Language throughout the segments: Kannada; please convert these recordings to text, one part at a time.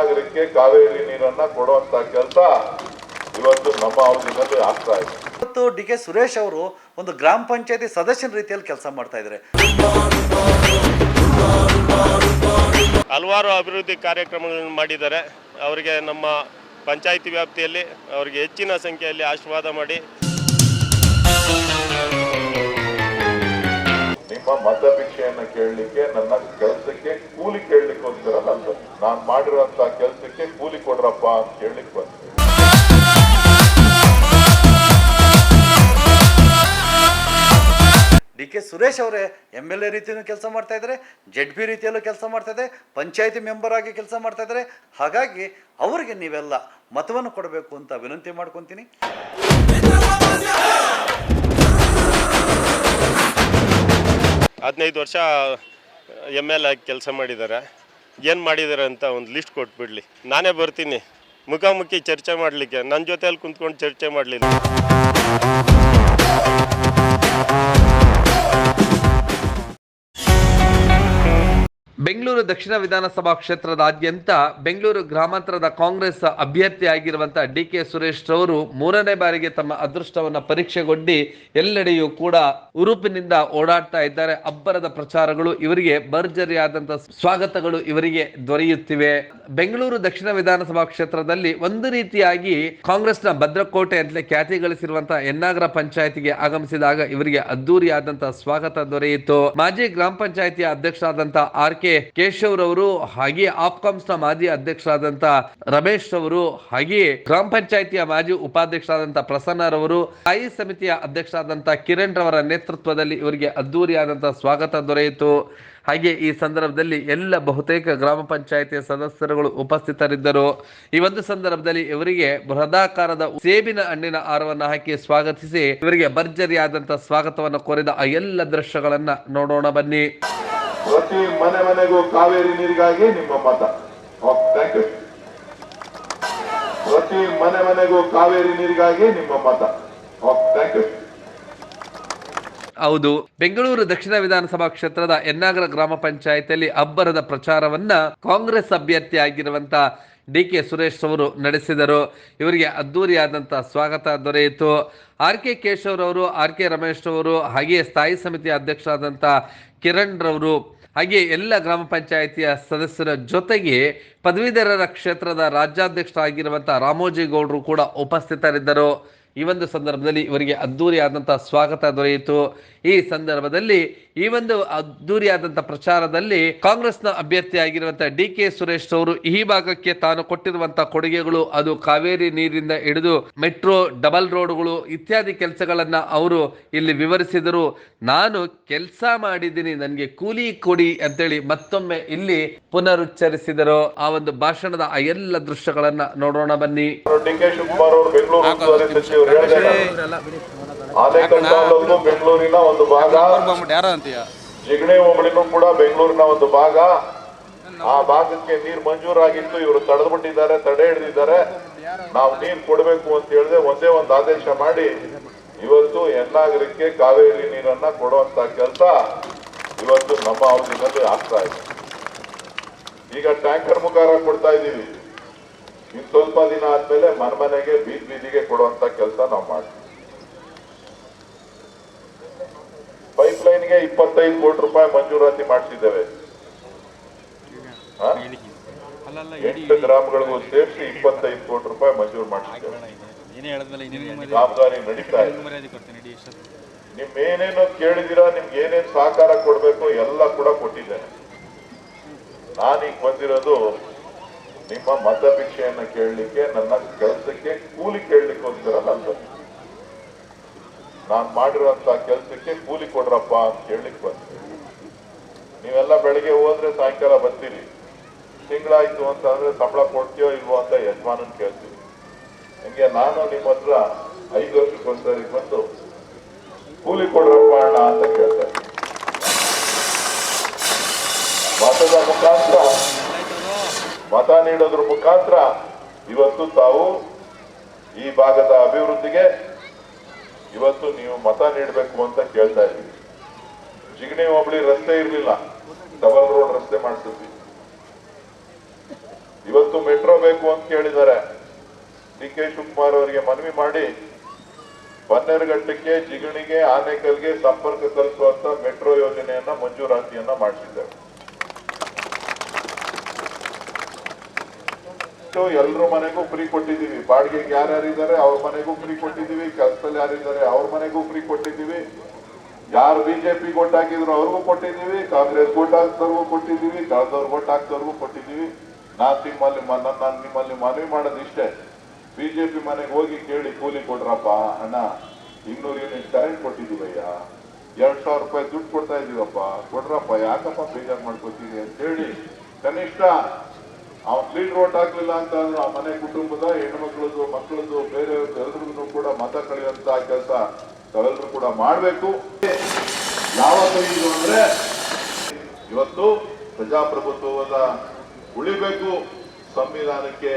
ನಾಗರಿಕಕ್ಕೆ ಕಾವೇರಿ ನೀರನ್ನ ಕೊಡುವಂತ ಕೆಲಸ ಇವತ್ತು ನಮ್ಮ ಅವಧಿನಲ್ಲಿ ಆಗ್ತಾ ಇದೆ. ಇವತ್ತು ಡಿ ಕೆ ಸುರೇಶ್ ಅವರು ಒಂದು ಗ್ರಾಮ ಪಂಚಾಯತಿ ಸದಸ್ಯನ ರೀತಿಯಲ್ಲಿ ಕೆಲಸ ಮಾಡ್ತಾ ಇದ್ದಾರೆ. ಹಲವಾರು ಅಭಿವೃದ್ಧಿ ಕಾರ್ಯಕ್ರಮಗಳನ್ನು ಮಾಡಿದ್ದಾರೆ. ಅವರಿಗೆ ನಮ್ಮ ಪಂಚಾಯಿತಿ ವ್ಯಾಪ್ತಿಯಲ್ಲಿ ಅವರಿಗೆ ಹೆಚ್ಚಿನ ಸಂಖ್ಯೆಯಲ್ಲಿ ಆಶೀರ್ವಾದ ಮಾಡಿ. ನಿಮ್ಮ ಮತಭಿಕ್ಷೆಯನ್ನು ಕೇಳಲಿಕ್ಕೆ ನನ್ನ ಕೆಲಸಕ್ಕೆ ಕೂಲಿ ಕೇಳಲಿಕ್ಕೋಸ್ಕರ ನಂದು ನಾನು ಮಾಡಿರುವಂತ ಕೆಲಸಕ್ಕೆ ಕೂಲಿ ಕೊಡ್ರಪ್ಪ ಅಂತ ಕೇಳಲಿಕ್ಕೆ ಬಂದೆ. ಡಿ ಕೆ ಸುರೇಶ್ ಅವರೇ ಎಂ ಎಲ್ ಎ ರೀತಿಯೂ ಕೆಲಸ ಮಾಡ್ತಾ ಇದ್ದಾರೆ ಜೆಡ್ ಬಿ ರೀತಿಯಲ್ಲೂ ಕೆಲಸ ಮಾಡ್ತಾ ಇದೆ ಪಂಚಾಯತಿ ಮೆಂಬರ್ ಆಗಿ ಕೆಲಸ ಮಾಡ್ತಾ ಇದ್ದಾರೆ. ಹಾಗಾಗಿ ಅವರಿಗೆ ನೀವೆಲ್ಲ ಮತವನ್ನು ಕೊಡಬೇಕು ಅಂತ ವಿನಂತಿ ಮಾಡ್ಕೊತೀನಿ. ಹದಿನೈದು ವರ್ಷ ಎಂ ಎಲ್ ಆಗಿ ಕೆಲಸ ಮಾಡಿದ್ದಾರೆ. ಏನು ಮಾಡಿದ್ದಾರೆ ಅಂತ ಒಂದು ಲಿಸ್ಟ್ ಕೊಟ್ಬಿಡ್ಲಿ. ನಾನೇ ಬರ್ತೀನಿ. ಮುಖಾಮುಖಿ ಚರ್ಚೆ ಮಾಡಲಿಕ್ಕೆ ನನ್ನ ಜೊತೆಯಲ್ಲಿ ಕುಂತ್ಕೊಂಡು ಚರ್ಚೆ ಮಾಡಲಿಲ್ಲ. ಬೆಂಗಳೂರು ದಕ್ಷಿಣ ವಿಧಾನಸಭಾ ಕ್ಷೇತ್ರದಾದ್ಯಂತ ಬೆಂಗಳೂರು ಗ್ರಾಮಾಂತರದ ಕಾಂಗ್ರೆಸ್ ಅಭ್ಯರ್ಥಿಯಾಗಿರುವಂತಹ ಡಿ ಕೆ ಸುರೇಶ್ ರವರು ಮೂರನೇ ಬಾರಿಗೆ ತಮ್ಮ ಅದೃಷ್ಟವನ್ನ ಪರೀಕ್ಷೆಗೊಡ್ಡಿ ಎಲ್ಲೆಡೆಯೂ ಕೂಡ ಉರುಪಿನಿಂದ ಓಡಾಡ್ತಾ ಇದ್ದಾರೆ. ಅಬ್ಬರದ ಪ್ರಚಾರಗಳು, ಇವರಿಗೆ ಭರ್ಜರಿಯಾದಂತಹ ಸ್ವಾಗತಗಳು ಇವರಿಗೆ ದೊರೆಯುತ್ತಿವೆ. ಬೆಂಗಳೂರು ದಕ್ಷಿಣ ವಿಧಾನಸಭಾ ಕ್ಷೇತ್ರದಲ್ಲಿ ಒಂದು ರೀತಿಯಾಗಿ ಕಾಂಗ್ರೆಸ್ನ ಭದ್ರಕೋಟೆ ಅಂತಲೇ ಖ್ಯಾತಿ ಗಳಿಸಿರುವಂತಹ ಎನ್ನಾಗರ ಪಂಚಾಯತಿಗೆ ಆಗಮಿಸಿದಾಗ ಇವರಿಗೆ ಅದ್ದೂರಿಯಾದಂತಹ ಸ್ವಾಗತ ದೊರೆಯಿತು. ಮಾಜಿ ಗ್ರಾಮ ಪಂಚಾಯತಿಯ ಅಧ್ಯಕ್ಷರಾದಂತಹ ಆರ್ ಕೆ ಕೇಶವ್ ರವರು ಹಾಗೆ ಆಪ್ಕಾಮ್ಸ್ನ ಮಾಜಿ ಅಧ್ಯಕ್ಷರಾದಂತ ರಮೇಶ್ ಅವರು ಹಾಗೆ ಗ್ರಾಮ ಪಂಚಾಯತಿಯ ಮಾಜಿ ಉಪಾಧ್ಯಕ್ಷರಾದಂತ ಪ್ರಸನ್ನ ರವರು ಸ್ಥಾಯಿ ಸಮಿತಿಯ ಅಧ್ಯಕ್ಷರಾದಂತ ಕಿರಣ್ ರವರ ನೇತೃತ್ವದಲ್ಲಿ ಇವರಿಗೆ ಅದ್ದೂರಿಯಾದಂತಹ ಸ್ವಾಗತ ದೊರೆಯಿತು. ಹಾಗೆ ಈ ಸಂದರ್ಭದಲ್ಲಿ ಎಲ್ಲ ಬಹುತೇಕ ಗ್ರಾಮ ಪಂಚಾಯತಿಯ ಸದಸ್ಯರುಗಳು ಉಪಸ್ಥಿತರಿದ್ದರು. ಈ ಒಂದು ಸಂದರ್ಭದಲ್ಲಿ ಇವರಿಗೆ ಬೃಹದಾಕಾರದ ಸೇಬಿನ ಹಣ್ಣಿನ ಆರವನ್ನು ಹಾಕಿ ಸ್ವಾಗತಿಸಿ ಇವರಿಗೆ ಭರ್ಜರಿಯಾದಂತಹ ಸ್ವಾಗತವನ್ನು ಕೋರಿದ ಆ ಎಲ್ಲ ದೃಶ್ಯಗಳನ್ನ ನೋಡೋಣ ಬನ್ನಿ. ಪ್ರತಿ ಮನೆ ಮನೆಗೂ ಕಾವೇರಿ ನೀರಿಗಾಗಿ ನಿಮ್ಮ ಮತ. ಥ್ಯಾಂಕ್ ಯು ಪ್ರತಿ ಮನೆ ಮನೆಗೂ ಕಾವೇರಿ ನೀರಿಗಾಗಿ ನಿಮ್ಮ ಮತ. ಥ್ಯಾಂಕ್ ಯು ಹೌದು. ಬೆಂಗಳೂರು ದಕ್ಷಿಣ ವಿಧಾನಸಭಾ ಕ್ಷೇತ್ರದ ಎನ್ನಾಗರ ಗ್ರಾಮ ಪಂಚಾಯತಿಯಲ್ಲಿ ಅಬ್ಬರದ ಪ್ರಚಾರವನ್ನ ಕಾಂಗ್ರೆಸ್ ಅಭ್ಯರ್ಥಿ ಆಗಿರುವಂತ ಡಿ ಕೆ ಸುರೇಶ್ ಅವರು ನಡೆಸಿದರು. ಇವರಿಗೆ ಅದ್ದೂರಿಯಾದಂಥ ಸ್ವಾಗತ ದೊರೆಯಿತು. ಆರ್ ಕೆ ಕೇಶವ್ ರವರು, ಆರ್ ಕೆ ರಮೇಶ್ ಅವರು ಹಾಗೆಯೇ ಸ್ಥಾಯಿ ಸಮಿತಿ ಅಧ್ಯಕ್ಷರಾದಂಥ ಕಿರಣ್ ರವರು, ಹಾಗೆಯೇ ಎಲ್ಲ ಗ್ರಾಮ ಪಂಚಾಯಿತಿಯ ಸದಸ್ಯರ ಜೊತೆಗೆ ಪದವೀಧರರ ಕ್ಷೇತ್ರದ ರಾಜ್ಯಾಧ್ಯಕ್ಷರಾಗಿರುವಂಥ ರಾಮೋಜಿ ಗೌಡರು ಕೂಡ ಉಪಸ್ಥಿತರಿದ್ದರು. ಈ ಒಂದು ಸಂದರ್ಭದಲ್ಲಿ ಇವರಿಗೆ ಅದ್ಧೂರಿಯಾದಂಥ ಸ್ವಾಗತ ದೊರೆಯಿತು. ಈ ಸಂದರ್ಭದಲ್ಲಿ ಈ ಒಂದು ಅದ್ಧೂರಿಯಾದಂಥ ಪ್ರಚಾರದಲ್ಲಿ ಕಾಂಗ್ರೆಸ್ನ ಅಭ್ಯರ್ಥಿಯಾಗಿರುವಂಥ ಡಿ ಕೆ ಸುರೇಶ್ ಅವರು ಈ ಭಾಗಕ್ಕೆ ತಾನು ಕೊಟ್ಟಿರುವಂತಹ ಕೊಡುಗೆಗಳು ಅದು ಕಾವೇರಿ ನೀರಿಂದ ಹಿಡಿದು ಮೆಟ್ರೋ ಡಬಲ್ ರೋಡ್ಗಳು ಇತ್ಯಾದಿ ಕೆಲಸಗಳನ್ನ ಅವರು ಇಲ್ಲಿ ವಿವರಿಸಿದರು. ನಾನು ಕೆಲಸ ಮಾಡಿದ್ದೀನಿ ನನಗೆ ಕೂಲಿ ಕೊಡಿ ಅಂತೇಳಿ ಮತ್ತೊಮ್ಮೆ ಇಲ್ಲಿ ಪುನರುಚ್ಚರಿಸಿದರು. ಆ ಒಂದು ಭಾಷಣದ ಆ ಎಲ್ಲ ದೃಶ್ಯಗಳನ್ನ ನೋಡೋಣ ಬನ್ನಿ. ಡಿ ಕೆ ಶಿವಕುಮಾರ್ ಅವರು ಬೆಂಗಳೂರು ಬೆಂಗಳೂರಿನ ಒಂದು ಭಾಗ. ಜಿಗಣೆ ಹೋಬಳಿನೂ ಕೂಡ ಬೆಂಗಳೂರಿನ ಒಂದು ಭಾಗ. ಆ ಭಾಗಕ್ಕೆ ನೀರು ಮಂಜೂರಾಗಿತ್ತು. ಇವರು ತಡೆದ್ಬಿಟ್ಟಿದ್ದಾರೆ, ತಡೆ ಹಿಡಿದಿದ್ದಾರೆ. ನಾವು ನೀರು ಕೊಡಬೇಕು ಅಂತ ಹೇಳಿದ್ರೆ ಒಂದೇ ಒಂದು ಆದೇಶ ಮಾಡಿ, ಇವತ್ತು ಎನ್ನಾಗರಿಕೆ ಕಾವೇರಿ ನೀರನ್ನ ಕೊಡುವಂತ ಕೆಲಸ ಇವತ್ತು ನಮ್ಮ ಅವಧಿನಲ್ಲಿ ಆಗ್ತಾ ಇದೆ. ಈಗ ಟ್ಯಾಂಕರ್ ಮುಖಾರ ಕೊಡ್ತಾ ಇದ್ದೀವಿ. ಇನ್ ಸ್ವಲ್ಪ ದಿನ ಆದ್ಮೇಲೆ ಮನೆ ಮನೆಗೆ ಬೀದಿ ಬೀದಿಗೆ ಕೊಡುವಂತ ಕೆಲಸ ನಾವು ಮಾಡ್ತೀವಿ. ಪೈಪ್ ಲೈನ್ಗೆ ಇಪ್ಪತ್ತೈದು ಕೋಟಿ ರೂಪಾಯಿ ಮಂಜೂರಾತಿ ಮಾಡಿಸಿದ್ದೇವೆ. ಎಂಟು ಗ್ರಾಮಗಳಿಗೂ ಸೇರಿಸಿ ಇಪ್ಪತ್ತೈದು ಕೋಟಿ ರೂಪಾಯಿ ಮಂಜೂರು ಮಾಡಿಸಿದ್ದೇವೆ. ಕಾಮಗಾರಿ ನಡೀತಾ ಇದೆ ನಿಮ್ ಏನೇನು ಕೇಳಿದಿರಾ ನಿಮ್ಗೆ ಏನೇನು ಸಹಕಾರ ಕೊಡ್ಬೇಕು ಎಲ್ಲ ಕೂಡ ಕೊಟ್ಟಿದ್ದೇನೆ. ನಾನೀಗ ಬಂದಿರೋದು ನಿಮ್ಮ ಮತಭಿಕ್ಷೆಯನ್ನ ಕೇಳಲಿಕ್ಕೆ, ನನ್ನ ಕೆಲಸಕ್ಕೆ ಕೂಲಿ ಕೇಳಲಿಕ್ಕೋಸ್ಕರ ನಂದು ನಾನು ಮಾಡಿರುವಂತ ಕೆಲಸಕ್ಕೆ ಕೂಲಿ ಕೊಡ್ರಪ್ಪ ಅಂತ ಕೇಳಲಿಕ್ಕೆ ಬಂತು ನೀವೆಲ್ಲ ಬೆಳಿಗ್ಗೆ ಹೋದ್ರೆ ಸಾಯಂಕಾಲ ಬರ್ತೀರಿ. ತಿಂಗಳಾಯ್ತು ಅಂತ ಅಂದ್ರೆ ಸಂಬಳ ಕೊಡ್ತೀಯೋ ಇಲ್ವೋ ಅಂತ ಯಜಮಾನನ್ ಕೇಳ್ತೀವಿ ಹಂಗೆ ನಾನು ನಿಮ್ಮ ಹತ್ರ ಐದು ವರ್ಷಕ್ಕೊಂದ್ಸರಿ ಬಂದು ಕೂಲಿ ಕೊಡ್ರಪ್ಪ ಅಣ್ಣ ಅಂತ ಕೇಳ್ತಾರೆ ಮತದ ಮುಖಾಂತರ ಮತ ನೀಡೋದ್ರ ಮುಖಾಂತರ ಇವತ್ತು ತಾವು ಈ ಭಾಗದ ಅಭಿವೃದ್ಧಿಗೆ ಇವತ್ತು ನೀವು ಮತ ನೀಡಬೇಕು ಅಂತ ಕೇಳ್ತಾ ಇದ್ದೀವಿ. ಜಿಗಣಿ ಹೋಬಳಿ ರಸ್ತೆ ಇರಲಿಲ್ಲ. ಡಬಲ್ ರೋಡ್ ರಸ್ತೆ ಮಾಡಿಸಿದ್ವಿ. ಇವತ್ತು ಮೆಟ್ರೋ ಬೇಕು ಅಂತ ಕೇಳಿದ್ದಾರೆ. ಡಿ ಕೆ ಶಿವಕುಮಾರ್ ಅವರಿಗೆ ಮನವಿ ಮಾಡಿ ಬನ್ನೇರುಘಟ್ಟಕ್ಕೆ ಜಿಗಣಿಗೆ, ಆನೇಕಲ್ಗೆ ಸಂಪರ್ಕ ಕಲ್ಪಿಸುವಂತ ಮೆಟ್ರೋ ಯೋಜನೆಯನ್ನ ಮಂಜೂರಾತಿಯನ್ನ ಮಾಡಿಸಿದ್ದೇವೆ. ಎಲ್ರ ಮನೆಗೂ ಫ್ರೀ ಕೊಟ್ಟಿದ್ದೀವಿ. ಬಾಡಿಗೆಗೆ ಯಾರ್ಯಾರಿದ್ದಾರೆ ಅವ್ರ ಮನೆಗೂ ಫ್ರೀ ಕೊಟ್ಟಿದ್ದೀವಿ. ಕೆಲಸದಲ್ಲಿ ಯಾರಿದ್ದಾರೆ ಅವ್ರ ಮನೆಗೂ ಫ್ರೀ ಕೊಟ್ಟಿದ್ದೀವಿ. ಯಾರು ಬಿಜೆಪಿ ಓಟ್ ಹಾಕಿದ್ರು ಅವ್ರಿಗೂ ಕೊಟ್ಟಿದ್ದೀವಿ. ಕಾಂಗ್ರೆಸ್ ಓಟ್ ಹಾಕ್ದವ್ರಿಗೂ ಕೊಟ್ಟಿದ್ದೀವಿ. ಕಳೆದವ್ರು ಓಟ್ ಹಾಕ್ದವ್ರಿಗೂ ಕೊಟ್ಟಿದೀವಿ ನಾನ್ ನಿಮ್ಮಲ್ಲಿ ನನ್ನ ನಾನ್ ನಾನ್ ನಿಮ್ಮಲ್ಲಿ ಮನವಿ ಮಾಡೋದು ಇಷ್ಟೇ ಬಿಜೆಪಿ ಮನೆಗೆ ಹೋಗಿ ಕೇಳಿ ಕೂಲಿ ಕೊಡ್ರಪ್ಪ, ಅಣ್ಣ, ಇನ್ನೂರು ಯೂನಿಟ್ ಕರೆಂಟ್ ಕೊಟ್ಟಿದೀವಯ್ಯ ಎರಡ್ ಸಾವಿರ ರೂಪಾಯಿ ದುಡ್ಡು ಕೊಡ್ತಾ ಇದೀವಪ್ಪ. ಕೊಡ್ರಪ್ಪ, ಯಾಕಪ್ಪ ಬೇಜಾರು ಮಾಡ್ಕೋತೀವಿ ಅಂತ ಹೇಳಿ ಕನಿಷ್ಠ ಅವ್ನ್ ಲೀಡ್ ಓಟ್ ಹಾಕ್ಲಿಲ್ಲ ಅಂತ ಅಂದ್ರೆ ಆ ಮನೆ ಕುಟುಂಬದ ಹೆಣ್ಮಕ್ಳದ್ದು ಮಕ್ಕಳದ್ದು ಬೇರೆ ಎಲ್ರಿಗೂ ಕೂಡ ಮತ ಕಳೆಯುವಂತ ಕೆಲಸ ತಾವೆಲ್ಲರೂ ಕೂಡ ಮಾಡಬೇಕು. ಯಾವ ಇದು ಅಂದ್ರೆ ಇವತ್ತು ಪ್ರಜಾಪ್ರಭುತ್ವದ ಉಳಿಬೇಕು, ಸಂವಿಧಾನಕ್ಕೆ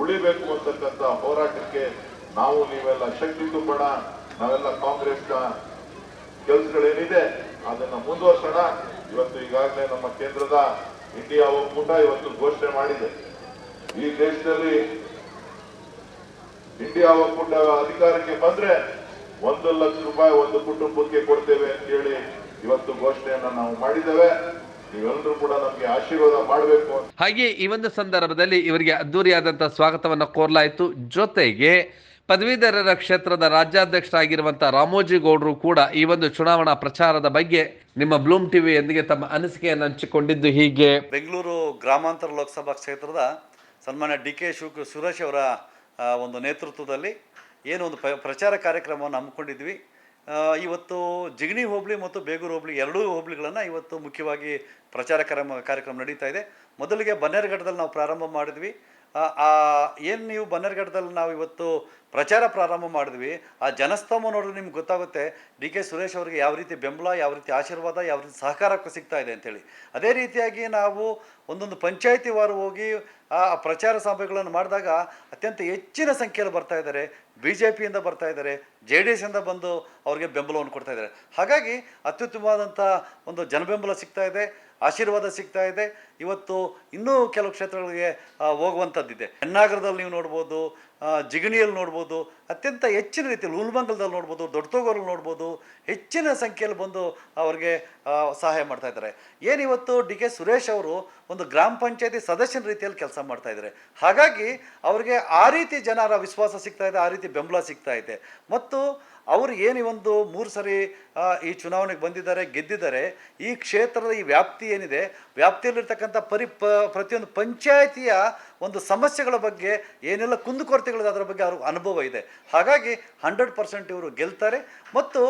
ಉಳಿಬೇಕು ಅಂತಕ್ಕಂಥ ಹೋರಾಟಕ್ಕೆ ನಾವು ನೀವೆಲ್ಲ ಶಕ್ತಿ ತುಂಬೋಣ, ನಾವೆಲ್ಲ ಕಾಂಗ್ರೆಸ್ನ ಕೆಲಸಗಳೇನಿದೆ ಅದನ್ನ ಮುಂದುವರ್ಸೋಣ. ಇವತ್ತು ಈಗಾಗಲೇ ನಮ್ಮ ಕೇಂದ್ರದ ಇಂಡಿಯಾ ಒಕ್ಕೂಟ ಇವತ್ತು ಘೋಷಣೆ ಮಾಡಿದೆ. ಈ ದೇಶದಲ್ಲಿ ಇಂಡಿಯಾ ಒಕ್ಕೂಟ ಅಧಿಕಾರಕ್ಕೆ ಬಂದ್ರೆ ಒಂದು ಲಕ್ಷ ರೂಪಾಯಿ ಒಂದು ಕುಟುಂಬಕ್ಕೆ ಕೊಡ್ತೇವೆ ಅಂತ ಹೇಳಿ ಇವತ್ತು ಘೋಷಣೆಯನ್ನ ನಾವು ಮಾಡಿದ್ದೇವೆ. ನೀವೆಲ್ಲರೂ ಕೂಡ ನಮಗೆ ಆಶೀರ್ವಾದ ಮಾಡಬೇಕು ಹಾಗೆ ಈ ಒಂದು ಸಂದರ್ಭದಲ್ಲಿ ಇವರಿಗೆ ಅದ್ದೂರಿಯಾದಂತಹ ಸ್ವಾಗತವನ್ನು ಕೋರಲಾಯಿತು. ಜೊತೆಗೆ ಪದವೀಧರರ ಕ್ಷೇತ್ರದ ರಾಜ್ಯಾಧ್ಯಕ್ಷರಾಗಿರುವಂತಹ ರಾಮೋಜಿ ಗೌಡರು ಕೂಡ ಈ ಒಂದು ಚುನಾವಣಾ ಪ್ರಚಾರದ ಬಗ್ಗೆ ನಿಮ್ಮ ಬ್ಲೂಮ್ ಟಿವಿಯೊಂದಿಗೆ ತಮ್ಮ ಅನಿಸಿಕೆಯನ್ನು ಹಂಚಿಕೊಂಡಿದ್ದು ಹೀಗೆ. ಬೆಂಗಳೂರು ಗ್ರಾಮಾಂತರ ಲೋಕಸಭಾ ಕ್ಷೇತ್ರದ ಸನ್ಮಾನ್ಯ ಡಿ ಕೆ ಶಿವ ಸುರೇಶ್ ಅವರ ಒಂದು ನೇತೃತ್ವದಲ್ಲಿ ಏನು ಒಂದು ಪ್ರಚಾರ ಕಾರ್ಯಕ್ರಮವನ್ನು ಹಮ್ಮಿಕೊಂಡಿದ್ವಿ. ಇವತ್ತು ಜಿಗಣಿ ಹೋಬಳಿ ಮತ್ತು ಬೇಗೂರು ಹೋಬಳಿ ಎರಡೂ ಹೋಬಳಿಗಳನ್ನು ಇವತ್ತು ಮುಖ್ಯವಾಗಿ ಪ್ರಚಾರ ಕಾರ್ಯಕ್ರಮ ಕಾರ್ಯಕ್ರಮ ನಡೀತಾ ಇದೆ. ಮೊದಲಿಗೆ ಬನ್ನೇರ್ಘಟ್ಟದಲ್ಲಿ ನಾವು ಪ್ರಾರಂಭ ಮಾಡಿದ್ವಿ. ಏನು ನೀವು ಬನ್ನೇರ್ಘಟ್ಟದಲ್ಲಿ ನಾವು ಇವತ್ತು ಪ್ರಚಾರ ಪ್ರಾರಂಭ ಮಾಡಿದ್ವಿ. ಆ ಜನಸ್ತಂಭ ನೋಡಿದ್ರೆ ನಿಮ್ಗೆ ಗೊತ್ತಾಗುತ್ತೆ, ಡಿ ಕೆ ಸುರೇಶ್ ಅವರಿಗೆ ಯಾವ ರೀತಿ ಬೆಂಬಲ, ಯಾವ ರೀತಿ ಆಶೀರ್ವಾದ, ಯಾವ ರೀತಿ ಸಹಕಾರ ಸಿಗ್ತಾ ಇದೆ ಅಂತೇಳಿ. ಅದೇ ರೀತಿಯಾಗಿ ನಾವು ಒಂದೊಂದು ಪಂಚಾಯಿತಿ ವಾರ ಹೋಗಿ ಆ ಪ್ರಚಾರ ಸಭೆಗಳನ್ನು ಮಾಡಿದಾಗ ಅತ್ಯಂತ ಹೆಚ್ಚಿನ ಸಂಖ್ಯೆಯಲ್ಲಿ ಬರ್ತಾ ಇದ್ದಾರೆ. ಬಿ ಜೆ ಪಿಯಿಂದ ಬರ್ತಾ ಇದ್ದಾರೆ. ಜೆ ಡಿ ಎಸ್ಸಿಂದ ಬಂದು ಅವ್ರಿಗೆ ಬೆಂಬಲವನ್ನು ಕೊಡ್ತಾ ಇದ್ದಾರೆ. ಹಾಗಾಗಿ ಅತ್ಯುತ್ತಮವಾದಂಥ ಒಂದು ಜನಬೆಂಬಲ ಸಿಗ್ತಾ ಇದೆ, ಆಶೀರ್ವಾದ ಸಿಗ್ತಾ ಇದೆ. ಇವತ್ತು ಇನ್ನೂ ಕೆಲವು ಕ್ಷೇತ್ರಗಳಿಗೆ ಹೋಗುವಂಥದ್ದಿದೆ. ಹೆಣ್ಣಾಗರದಲ್ಲಿ ನೀವು ನೋಡ್ಬೋದು ಜಿಗಣಿಯಲ್ಲಿ ನೋಡ್ಬೋದು, ಅತ್ಯಂತ ಹೆಚ್ಚಿನ ರೀತಿಯಲ್ಲಿ ಉಲ್ಮಂಗಲದಲ್ಲಿ ನೋಡ್ಬೋದು, ದೊಡ್ಡತೋಗರಲ್ಲಿ ನೋಡ್ಬೋದು, ಹೆಚ್ಚಿನ ಸಂಖ್ಯೆಯಲ್ಲಿ ಬಂದು ಅವ್ರಿಗೆ ಸಹಾಯ ಮಾಡ್ತಾ ಇದ್ದಾರೆ. ಏನಿವತ್ತು ಡಿ ಕೆ ಸುರೇಶ್ ಅವರು ಒಂದು ಗ್ರಾಮ ಪಂಚಾಯತಿ ಸದಸ್ಯನ ರೀತಿಯಲ್ಲಿ ಕೆಲಸ ಮಾಡ್ತಾ ಇದ್ದಾರೆ. ಹಾಗಾಗಿ ಅವ್ರಿಗೆ ಆ ರೀತಿ ಜನರ ವಿಶ್ವಾಸ ಸಿಗ್ತಾ ಇದೆ, ಆ ರೀತಿ ಬೆಂಬಲ ಸಿಗ್ತಾ ಇದೆ. ಮತ್ತು ಅವರು ಏನು ಒಂದು ಮೂರು ಸರಿ ಈ ಚುನಾವಣೆಗೆ ಬಂದಿದ್ದಾರೆ, ಗೆದ್ದಿದ್ದಾರೆ, ಈ ಕ್ಷೇತ್ರದ ಈ ವ್ಯಾಪ್ತಿ ಏನಿದೆ, ವ್ಯಾಪ್ತಿಯಲ್ಲಿರ್ತಕ್ಕಂಥ ಪರಿ ಪ್ರತಿಯೊಂದು ಪಂಚಾಯಿತಿಯ ಒಂದು ಸಮಸ್ಯೆಗಳ ಬಗ್ಗೆ, ಏನೆಲ್ಲ ಕುಂದುಕೊರತೆಗಳಿದೆ ಅದರ ಬಗ್ಗೆ ಅವ್ರಿಗೆ ಅನುಭವ ಇದೆ. ಹಾಗಾಗಿ ಹಂಡ್ರೆಡ್ ಪರ್ಸೆಂಟ್ ಇವರು ಗೆಲ್ತಾರೆ ಮತ್ತು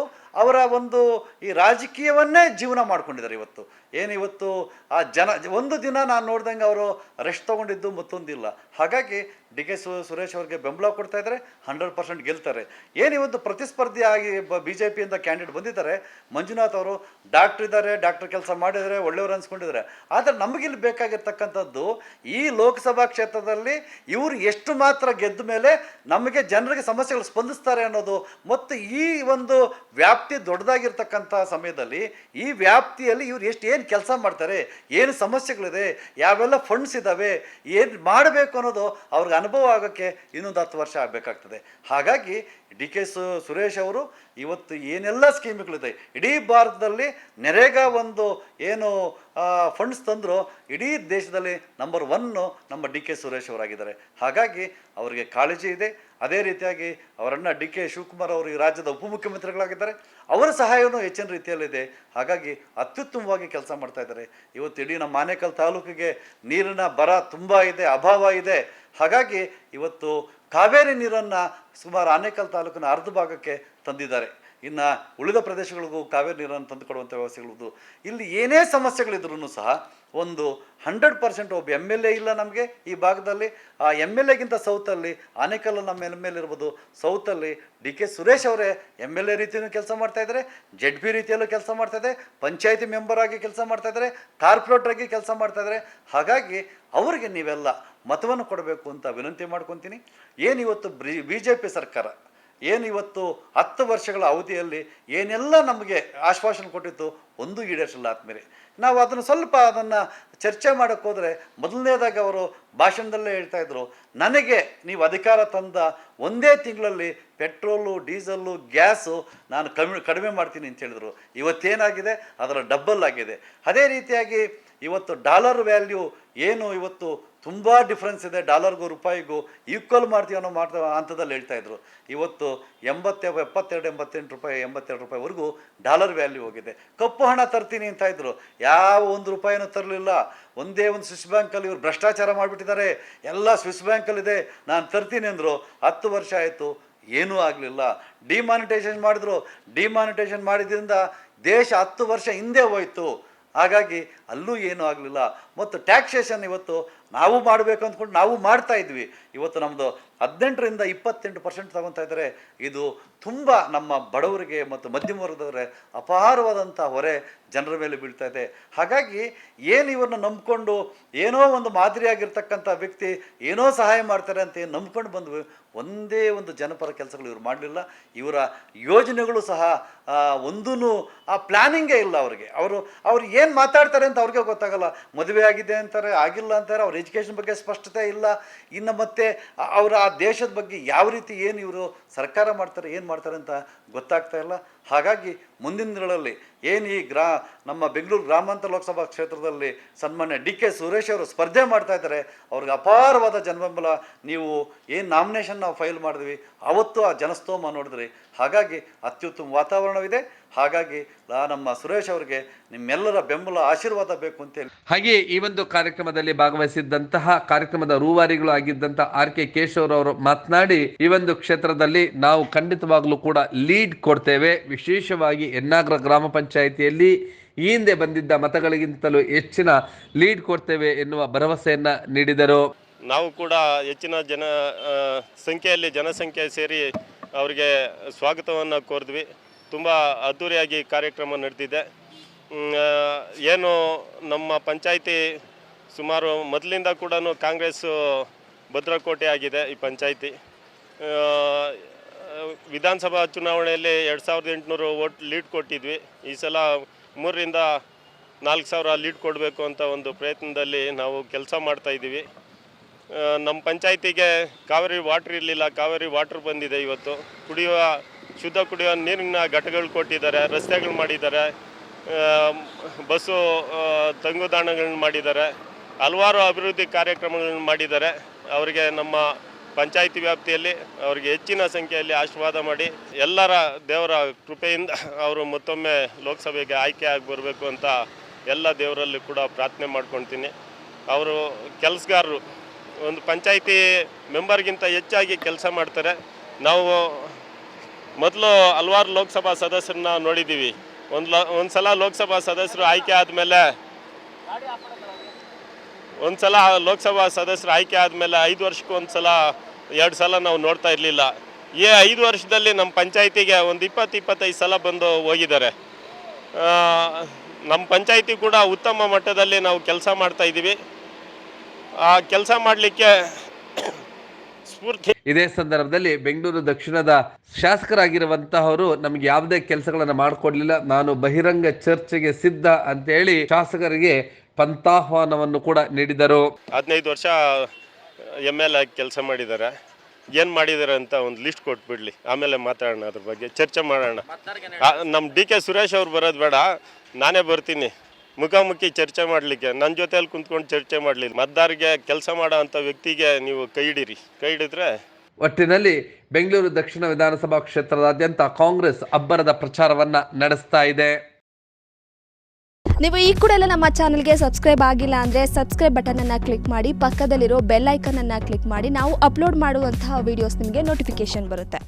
ಅವರ ಒಂದು ಈ ರಾಜಕೀಯವನ್ನೇ ಜೀವನ ಮಾಡ್ಕೊಂಡಿದ್ದಾರೆ ಇವತ್ತು. ಏನು ಇವತ್ತು ಆ ಜನ, ಒಂದು ದಿನ ನಾನು ನೋಡ್ದಂಗೆ ಅವರು ರೆಸ್ಟ್ ತೊಗೊಂಡಿದ್ದು ಮತ್ತೊಂದಿಲ್ಲ ಹಾಗಾಗಿ ಡಿ ಕೆ ಸುರೇಶ್ ಅವರಿಗೆ ಬೆಂಬಲ ಕೊಡ್ತಾ ಇದ್ದಾರೆ, ಹಂಡ್ರೆಡ್ ಪರ್ಸೆಂಟ್ ಗೆಲ್ತಾರೆ. ಏನು ಇವತ್ತು ಪ್ರತಿಸ್ಪರ್ಧಿಯಾಗಿ ಬಿ ಜೆ ಪಿಯಿಂದ ಕ್ಯಾಂಡಿಡೇಟ್ ಬಂದಿದ್ದಾರೆ, ಮಂಜುನಾಥ್ ಅವರು ಡಾಕ್ಟ್ರ್ ಇದ್ದಾರೆ ಡಾಕ್ಟರ್ ಕೆಲಸ ಮಾಡಿದರೆ ಒಳ್ಳೆಯವರು ಅನ್ಸ್ಕೊಂಡಿದ್ದಾರೆ. ಆದರೆ ನಮಗಿಲ್ಲಿ ಬೇಕಾಗಿರ್ತಕ್ಕಂಥದ್ದು ಈ ಲೋಕಸಭಾ ಕ್ಷೇತ್ರದಲ್ಲಿ ಇವರು ಎಷ್ಟು ಮಾತ್ರ ಗೆದ್ದ ಮೇಲೆ ನಮಗೆ ಜನರಿಗೆ ಸಮಸ್ಯೆಗಳು ಸ್ಪಂದಿಸ್ತಾರೆ ಅನ್ನೋದು ಮತ್ತು ಈ ಒಂದು ವ್ಯಾಪ್ತಿ ದೊಡ್ಡದಾಗಿರ್ತಕ್ಕಂಥ ಸಮಯದಲ್ಲಿ ಈ ವ್ಯಾಪ್ತಿಯಲ್ಲಿ ಇವ್ರು ಎಷ್ಟು ಏನು ಕೆಲಸ ಮಾಡ್ತಾರೆ, ಏನು ಸಮಸ್ಯೆಗಳಿದೆ, ಯಾವೆಲ್ಲ ಫಂಡ್ಸ್ ಇದ್ದಾವೆ ಏನು ಮಾಡಬೇಕು ಅನ್ನೋದು ಅವ್ರಿಗೆ ಅನುಭವ ಆಗೋಕ್ಕೆ ಇನ್ನೊಂದು ಹತ್ತು ವರ್ಷ ಆಗಬೇಕಾಗ್ತದೆ. ಹಾಗಾಗಿ ಡಿ ಕೆ ಸು ಸುರೇಶ್ ಅವರು ಇವತ್ತು ಏನೆಲ್ಲ ಸ್ಕೀಮ್ಗಳಿದೆ? ಇಡೀ ಭಾರತದಲ್ಲಿ ನೆರೇಗಾ ಒಂದು ಏನು ಫಂಡ್ಸ್ ತಂದರೂ ಇಡೀ ದೇಶದಲ್ಲಿ ನಂಬರ್ ಒನ್ನು ನಮ್ಮ ಡಿ ಕೆ ಸುರೇಶ್ ಅವರಾಗಿದ್ದಾರೆ. ಹಾಗಾಗಿ ಅವರಿಗೆ ಕಾಳಜಿ ಇದೆ. ಅದೇ ರೀತಿಯಾಗಿ ಅವರನ್ನು ಡಿ ಕೆ ಶಿವಕುಮಾರ್ ಅವರು ಈ ರಾಜ್ಯದ ಉಪಮುಖ್ಯಮಂತ್ರಿಗಳಾಗಿದ್ದಾರೆ. ಅವರ ಸಹಾಯವೂ ಹೆಚ್ಚಿನ ರೀತಿಯಲ್ಲಿದೆ. ಹಾಗಾಗಿ ಅತ್ಯುತ್ತಮವಾಗಿ ಕೆಲಸ ಮಾಡ್ತಾ ಇದ್ದಾರೆ. ಇವತ್ತು ಇಡೀ ನಮ್ಮ ಆನೇಕಲ್ ತಾಲೂಕಿಗೆ ನೀರಿನ ಬರ ತುಂಬ ಇದೆ, ಅಭಾವ ಇದೆ. ಹಾಗಾಗಿ ಇವತ್ತು ಕಾವೇರಿ ನೀರನ್ನು ಸುಮಾರು ಆನೇಕಲ್ ತಾಲೂಕಿನ ಅರ್ಧ ಭಾಗಕ್ಕೆ ತಂದಿದ್ದಾರೆ. ಇನ್ನು ಉಳಿದ ಪ್ರದೇಶಗಳಿಗೂ ಕಾವೇರಿ ನೀರನ್ನು ತಂದುಕೊಡುವಂಥ ವ್ಯವಸ್ಥೆಗಳು ಇಲ್ಲಿ ಏನೇ ಸಮಸ್ಯೆಗಳಿದ್ರೂ ಸಹ ಒಂದು ಹಂಡ್ರೆಡ್ ಪರ್ಸೆಂಟ್ ಒಬ್ಬ ಎಂ ಎಲ್ ಎ ಇಲ್ಲ ನಮಗೆ ಈ ಭಾಗದಲ್ಲಿ. ಆ ಎಂ ಎಲ್ ಎಗಿಂತ ಸೌತಲ್ಲಿ ಆನೇಕಲ್ಲು ನಮ್ಮ ಎಂ ಎಲ್ ಇರ್ಬೋದು. ಸೌತಲ್ಲಿ ಡಿ ಕೆ ಸುರೇಶ್ ಅವರೇ ಎಂ ಎಲ್ ಎ ರೀತಿಯೂ ಕೆಲಸ ಮಾಡ್ತಾ ಇದ್ದಾರೆ. ಜೆಡ್ ಪಿ ರೀತಿಯಲ್ಲೂ ಕೆಲಸ ಮಾಡ್ತಾ ಇದೆ ಪಂಚಾಯತಿ ಮೆಂಬರ್ ಆಗಿ ಕೆಲಸ ಮಾಡ್ತಾ ಇದ್ದಾರೆ. ಕಾರ್ಪೊರೇಟರ್ ಆಗಿ ಕೆಲಸ ಮಾಡ್ತಾ ಇದ್ದಾರೆ. ಹಾಗಾಗಿ ಅವರಿಗೆ ನೀವೆಲ್ಲ ಮತವನ್ನು ಕೊಡಬೇಕು ಅಂತ ವಿನಂತಿ ಮಾಡ್ಕೊತೀನಿ. ಬ್ರಿ ಬಿ ಜೆ ಪಿ ಸರ್ಕಾರ, ಏನು ಇವತ್ತು ಹತ್ತು ವರ್ಷಗಳ ಅವಧಿಯಲ್ಲಿ ಏನೆಲ್ಲ ನಮಗೆ ಆಶ್ವಾಸನೆ ಕೊಟ್ಟಿತ್ತು, ಒಂದು ಈಡೇರಿಸಲ್ಲ ಆದ್ಮೇಲೆ ನಾವು ಅದನ್ನು ಸ್ವಲ್ಪ ಅದನ್ನು ಚರ್ಚೆ ಮಾಡೋಕ್ಕೆ ಹೋದರೆ ಮೊದಲನೇದಾಗಿ ಅವರು ಭಾಷಣದಲ್ಲೇ ಹೇಳ್ತಾ ಇದ್ರು, ನನಗೆ ನೀವು ಅಧಿಕಾರ ತಂದ ಒಂದೇ ತಿಂಗಳಲ್ಲಿ ಪೆಟ್ರೋಲು, ಡೀಸಲ್ಲು, ಗ್ಯಾಸು ನಾನು ಕಮ್ಮಿ, ಕಡಿಮೆ ಮಾಡ್ತೀನಿ ಅಂತ ಹೇಳಿದ್ರು. ಇವತ್ತೇನಾಗಿದೆ? ಅದರ ಡಬ್ಬಲ್ ಆಗಿದೆ ಅದೇ ರೀತಿಯಾಗಿ ಇವತ್ತು ಡಾಲರ್ ವ್ಯಾಲ್ಯೂ ಏನು? ಇವತ್ತು ತುಂಬ ಡಿಫ್ರೆನ್ಸ್ ಇದೆ. ಡಾಲರ್ಗೂ ರೂಪಾಯಿಗೂ ಈಕ್ವಲ್ ಮಾಡ್ತೀವಿ ಅನ್ನೋ ಮಾಡ್ತ ಹಂತದಲ್ಲಿ ಹೇಳ್ತಾ ಇದ್ರು. ಇವತ್ತು ಎಂಬತ್ತೆ ಎಪ್ಪತ್ತೆರಡು, ಎಂಬತ್ತೆಂಟು ರೂಪಾಯಿ, ಎಂಬತ್ತೆರಡು ರೂಪಾಯಿವರೆಗೂ ಡಾಲರ್ ವ್ಯಾಲ್ಯೂ ಹೋಗಿದೆ. ಕಪ್ಪು ಹಣ ತರ್ತೀನಿ ಅಂತ ಇದ್ರು. ಯಾವ ಒಂದು ರೂಪಾಯಿನೂ ತರಲಿಲ್ಲ. ಒಂದೇ ಒಂದು ಸ್ವಿಸ್ ಬ್ಯಾಂಕಲ್ಲಿ ಇವರು ಭ್ರಷ್ಟಾಚಾರ ಮಾಡಿಬಿಟ್ಟಿದ್ದಾರೆ. ಎಲ್ಲ ಸ್ವಿಸ್ ಬ್ಯಾಂಕಲ್ಲಿದೆ ನಾನು ತರ್ತೀನಿ ಅಂದರು. ಹತ್ತು ವರ್ಷ ಆಯಿತು. ಏನೂ ಆಗಲಿಲ್ಲ. ಡಿಮಾನಿಟೈಸೇಷನ್ ಮಾಡಿದ್ರು. ಡಿಮಾನಿಟೈಸೇಷನ್ ಮಾಡಿದ್ರಿಂದ ದೇಶ ಹತ್ತು ವರ್ಷ ಹಿಂದೆ ಹೋಯಿತು. ಹಾಗಾಗಿ ಅಲ್ಲೂ ಏನೂ ಆಗಲಿಲ್ಲ. ಮತ್ತು ಟ್ಯಾಕ್ಸೇಷನ್ ಇವತ್ತು ನಾವು ಮಾಡಬೇಕು ಅಂದ್ಕೊಂಡು ನಾವು ಮಾಡ್ತಾ ಇದ್ವಿ. ಇವತ್ತು ನಮ್ಮದು ಹದಿನೆಂಟರಿಂದ ಇಪ್ಪತ್ತೆಂಟು ಪರ್ಸೆಂಟ್ ತಗೊತಾ ಇದ್ದಾರೆ. ಇದು ತುಂಬ ನಮ್ಮ ಬಡವರಿಗೆ ಮತ್ತು ಮಧ್ಯಮ ವರ್ಗದವರೇ ಅಪಾರವಾದಂಥ ಹೊರೆ ಜನರ ಮೇಲೆ ಬೀಳ್ತಾ ಇದೆ. ಹಾಗಾಗಿ ಏನು ಇವ್ರನ್ನ ನಂಬ್ಕೊಂಡು ಏನೋ ಒಂದು ಮಾದರಿಯಾಗಿರ್ತಕ್ಕಂಥ ವ್ಯಕ್ತಿ ಏನೋ ಸಹಾಯ ಮಾಡ್ತಾರೆ ಅಂತ ಏನು ನಂಬ್ಕೊಂಡು ಬಂದ್ವಿ ಒಂದೇ ಒಂದು ಜನಪರ ಕೆಲಸಗಳು ಇವರು ಮಾಡಲಿಲ್ಲ. ಇವರ ಯೋಜನೆಗಳು ಸಹ ಒಂದೂ ಆ ಪ್ಲ್ಯಾನಿಂಗೇ ಇಲ್ಲ ಅವರಿಗೆ. ಅವರು, ಅವ್ರು ಏನು ಮಾತಾಡ್ತಾರೆ ಅಂತ ಅವ್ರಿಗೆ ಗೊತ್ತಾಗಲ್ಲ. ಮದುವೆ ಆಗಿದೆ ಅಂತಾರೆ, ಆಗಿಲ್ಲ ಅಂತಾರೆ, ಅವ್ರ ಎಜುಕೇಷನ್ ಬಗ್ಗೆ ಸ್ಪಷ್ಟತೆ ಇಲ್ಲ. ಇನ್ನು ಮತ್ತೆ ಅವರ ಆ ದೇಶದ ಬಗ್ಗೆ ಯಾವ ರೀತಿ ಏನು ಇವರು ಸರ್ಕಾರ ಮಾಡ್ತಾರೆ, ಏನು ಮಾಡ್ತಾರೆ ಅಂತ ಗೊತ್ತಾಗ್ತಾ ಇಲ್ಲ. ಹಾಗಾಗಿ ಮುಂದಿನ ದಿನಗಳಲ್ಲಿ ಏನು ಈ ಗ್ರಾ, ನಮ್ಮ ಬೆಂಗಳೂರು ಗ್ರಾಮಾಂತರ ಲೋಕಸಭಾ ಕ್ಷೇತ್ರದಲ್ಲಿ ಸನ್ಮಾನ್ಯ ಡಿ ಕೆ ಸುರೇಶ್ ಅವರು ಸ್ಪರ್ಧೆ ಮಾಡ್ತಾ ಇದ್ದಾರೆ, ಅವ್ರಿಗೆ ಅಪಾರವಾದ ಜನಬೆಂಬಲ ನೀವು ಏನು ನಾಮಿನೇಷನ್ ನಾವು ಫೈಲ್ ಮಾಡಿದ್ವಿ, ಅವತ್ತು ಆ ಜನಸ್ತೋಮ ನೋಡಿದ್ರಿ. ಹಾಗಾಗಿ ಅತ್ಯುತ್ತಮ ವಾತಾವರಣವಿದೆ. ಹಾಗಾಗಿ ನಮ್ಮ ಸುರೇಶ್ ಅವರಿಗೆ ನಿಮ್ಮೆಲ್ಲರ ಬೆಂಬಲ ಆಶೀರ್ವಾದ ಬೇಕು ಅಂತೇಳಿ ಹಾಗೆ ಈ ಒಂದು ಕಾರ್ಯಕ್ರಮದಲ್ಲಿ ಭಾಗವಹಿಸಿದ್ದಂತಹ ಕಾರ್ಯಕ್ರಮದ ರೂವಾರಿಗಳು ಆಗಿದ್ದಂತಹ ಆರ್ ಕೆ ಕೇಶವರ್ ಅವರು ಮಾತನಾಡಿ ಈ ಒಂದು ಕ್ಷೇತ್ರದಲ್ಲಿ ನಾವು ಖಂಡಿತವಾಗ್ಲೂ ಕೂಡ ಲೀಡ್ ಕೊಡ್ತೇವೆ. ವಿಶೇಷವಾಗಿ ಎನ್ನಾಗ್ರ ಗ್ರಾಮ ಪಂಚಾಯಿತಿಯಲ್ಲಿ ಈ ಹಿಂದೆ ಬಂದಿದ್ದ ಮತಗಳಿಗಿಂತಲೂ ಹೆಚ್ಚಿನ ಲೀಡ್ ಕೊಡ್ತೇವೆ ಎನ್ನುವ ಭರವಸೆಯನ್ನ ನೀಡಿದರು. ನಾವು ಕೂಡ ಹೆಚ್ಚಿನ ಜನ ಸಂಖ್ಯೆಯಲ್ಲಿ ಜನಸಂಖ್ಯೆ ಸೇರಿ ಅವರಿಗೆ ಸ್ವಾಗತವನ್ನು ಕೋರಿದ್ವಿ. ತುಂಬ ಅದ್ದೂರಿಯಾಗಿ ಕಾರ್ಯಕ್ರಮ ನಡೆದಿದೆ. ಏನು ನಮ್ಮ ಪಂಚಾಯಿತಿ ಸುಮಾರು ಮೊದಲಿಂದ ಕೂಡ ಕಾಂಗ್ರೆಸ್ಸು ಭದ್ರಕೋಟೆ ಆಗಿದೆ ಈ ಪಂಚಾಯಿತಿ. ವಿಧಾನಸಭಾ ಚುನಾವಣೆಯಲ್ಲಿ ಎರಡು ಸಾವಿರದ ಎಂಟುನೂರು ಓಟ್ ಲೀಡ್ ಕೊಟ್ಟಿದ್ವಿ. ಈ ಸಲ ಮೂರರಿಂದ ನಾಲ್ಕು ಸಾವಿರ ಲೀಡ್ ಕೊಡಬೇಕು ಅಂತ ಒಂದು ಪ್ರಯತ್ನದಲ್ಲಿ ನಾವು ಕೆಲಸ ಮಾಡ್ತಾಯಿದ್ದೀವಿ ನಮ್ಮ ಪಂಚಾಯಿತಿಗೆ ಕಾವೇರಿ ವಾಟ್ರ್ ಇರಲಿಲ್ಲ, ಕಾವೇರಿ ವಾಟ್ರ್ ಬಂದಿದೆ ಇವತ್ತು. ಕುಡಿಯುವ ಶುದ್ಧ ಕುಡಿಯುವ ನೀರಿನ ಘಟಗಳು ಕೊಟ್ಟಿದ್ದಾರೆ, ರಸ್ತೆಗಳು ಮಾಡಿದ್ದಾರೆ ಬಸ್ಸು ತಂಗುದಾಣಗಳನ್ನ ಮಾಡಿದ್ದಾರೆ, ಹಲವಾರು ಅಭಿವೃದ್ಧಿ ಕಾರ್ಯಕ್ರಮಗಳನ್ನು ಮಾಡಿದ್ದಾರೆ. ಅವರಿಗೆ ನಮ್ಮ ಪಂಚಾಯಿತಿ ವ್ಯಾಪ್ತಿಯಲ್ಲಿ ಅವರಿಗೆ ಹೆಚ್ಚಿನ ಸಂಖ್ಯೆಯಲ್ಲಿ ಆಶೀರ್ವಾದ ಮಾಡಿ ಎಲ್ಲರ ದೇವರ ಕೃಪೆಯಿಂದ ಅವರು ಮತ್ತೊಮ್ಮೆ ಲೋಕಸಭೆಗೆ ಆಯ್ಕೆ ಆಗಿ ಬರಬೇಕು ಅಂತ ಎಲ್ಲ ದೇವರಲ್ಲಿ ಕೂಡ ಪ್ರಾರ್ಥನೆ ಮಾಡ್ಕೊಳ್ತೀನಿ. ಅವರು ಕೆಲಸಗಾರರು, ಒಂದು ಪಂಚಾಯಿತಿ ಮೆಂಬರ್ಗಿಂತ ಹೆಚ್ಚಾಗಿ ಕೆಲಸ ಮಾಡ್ತಾರೆ. ನಾವು ಮೊದಲು ಹಲವಾರು ಲೋಕಸಭಾ ಸದಸ್ಯರನ್ನ ನೋಡಿದ್ದೀವಿ. ಒಂದು ಲ, ಒಂದು ಸಲ ಲೋಕಸಭಾ ಸದಸ್ಯರು ಆಯ್ಕೆ ಆದಮೇಲೆ ಒಂದು ಸಲ ಲೋಕಸಭಾ ಸದಸ್ಯರು ಆಯ್ಕೆ ಆದಮೇಲೆ ಐದು ವರ್ಷಕ್ಕೆ ಒಂದು ಸಲ, ಎರಡು ಸಲ ನಾವು ನೋಡ್ತಾ ಇರಲಿಲ್ಲ. ಈ ಐದು ವರ್ಷದಲ್ಲಿ ನಮ್ಮ ಪಂಚಾಯತಿಗೆ ಒಂದು ಇಪ್ಪತ್ತು ಇಪ್ಪತ್ತೈದು ಸಲ ಬಂದು ಹೋಗಿದ್ದಾರೆ. ನಮ್ಮ ಪಂಚಾಯತಿ ಕೂಡ ಉತ್ತಮ ಮಟ್ಟದಲ್ಲಿ ನಾವು ಕೆಲಸ ಮಾಡ್ತಾ ಇದ್ದೀವಿ. ಆ, ಕೆಲಸ ಮಾಡಲಿಕ್ಕೆ ಸ್ಫೂರ್ತಿ. ಇದೇ ಸಂದರ್ಭದಲ್ಲಿ ಬೆಂಗಳೂರು ದಕ್ಷಿಣದ ಶಾಸಕರಾಗಿರುವಂತಹವರು ನಮ್ಗೆ ಯಾವುದೇ ಕೆಲಸಗಳನ್ನ ಮಾಡಿಕೊಡ್ಲಿಲ್ಲ. ನಾನು ಬಹಿರಂಗ ಚರ್ಚೆಗೆ ಸಿದ್ಧ ಅಂತ ಹೇಳಿ ಶಾಸಕರಿಗೆ ಪಂಥಾಹ್ವಾನವನ್ನು ಕೂಡ ನೀಡಿದರು. ಹದಿನೈದು ವರ್ಷ ಎಂ ಎಲ್ ಆಗಿ ಕೆಲಸ ಮಾಡಿದ್ದಾರೆ. ಏನು ಮಾಡಿದ್ದಾರೆ ಅಂತ ಒಂದು ಲಿಸ್ಟ್ ಕೊಟ್ಬಿಡ್ಲಿ. ಆಮೇಲೆ ಮಾತಾಡೋಣ ಅದ್ರ ಬಗ್ಗೆ. ಚರ್ಚೆ ಮಾಡೋಣ. ನಮ್ಮ ಡಿ ಕೆ ಸುರೇಶ್ ಅವ್ರು ಬರೋದು ಬೇಡ. ನಾನೇ ಬರ್ತೀನಿ. ಮುಖಾಮುಖಿ ಚರ್ಚೆ ಮಾಡಲಿಕ್ಕೆ ನನ್ನ ಜೊತೆಯಲ್ಲಿ ಕುಂತ್ಕೊಂಡು ಚರ್ಚೆ ಮಾಡಲಿ ಮತದಾರಿಗೆ ಕೆಲಸ ಮಾಡೋ ಅಂಥ ವ್ಯಕ್ತಿಗೆ ನೀವು ಕೈ ಹಿಡೀರಿ. ಕೈ ಹಿಡಿದ್ರೆ ಒಟ್ಟಿನಲ್ಲಿ ಬೆಂಗಳೂರು ದಕ್ಷಿಣ ವಿಧಾನಸಭಾ ಕ್ಷೇತ್ರದಾದ್ಯಂತ ಕಾಂಗ್ರೆಸ್ ಅಬ್ಬರದ ಪ್ರಚಾರವನ್ನ ನಡೆಸ್ತಾ ಇದೆ. ನೀವು ಈ ಕೂಡ ಎಲ್ಲ ನಮ್ಮ ಚಾನಲ್ಗೆ ಸಬ್ಸ್ಕ್ರೈಬ್ ಆಗಿಲ್ಲ ಅಂದರೆ ಸಬ್ಸ್ಕ್ರೈಬ್ ಬಟನನ್ನು ಕ್ಲಿಕ್ ಮಾಡಿ ಪಕ್ಕದಲ್ಲಿರೋ ಬೆಲ್ ಐಕನನ್ನು ಕ್ಲಿಕ್ ಮಾಡಿ ನಾವು ಅಪ್ಲೋಡ್ ಮಾಡುವಂತಹ ವೀಡಿಯೋಸ್ ನಿಮಗೆ ನೋಟಿಫಿಕೇಶನ್ ಬರುತ್ತೆ.